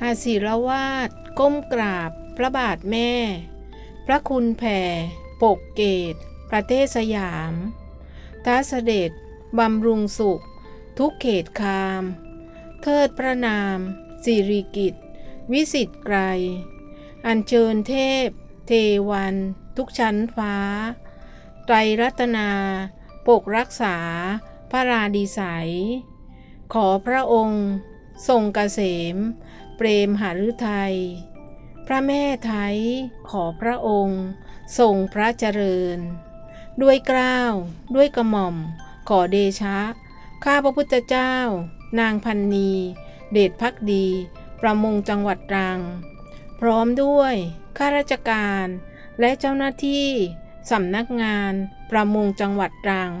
หาศิรวาด ก้มกราบ พระบาทแม่ พระคุณแผ่ ปกเกต ประเทศสยามท้าเสด็จ บำรุงสุข ทุกเขตคาม เทิดพระนามสิริกิตวิสิตไกร อัญเชิญเทพ เทวัน ทุกชั้นฟ้า ไตรรัตนา ปกรักษา พระราดีไสยขอพระองค์ ทรงเกษม เปรมหฤทัย พระแม่ไทย ขอพระองค์ทรงพระเจริญ ด้วยกล้าวด้วยกระหม่อม ขอเดชะ ข้าพระพุทธเจ้า นางพันนี เดชพักดี ประมงจังหวัดตรัง พร้อมด้วยข้าราชการ และเจ้าหน้าที่สำนักงานประมงจังหวัดตรัง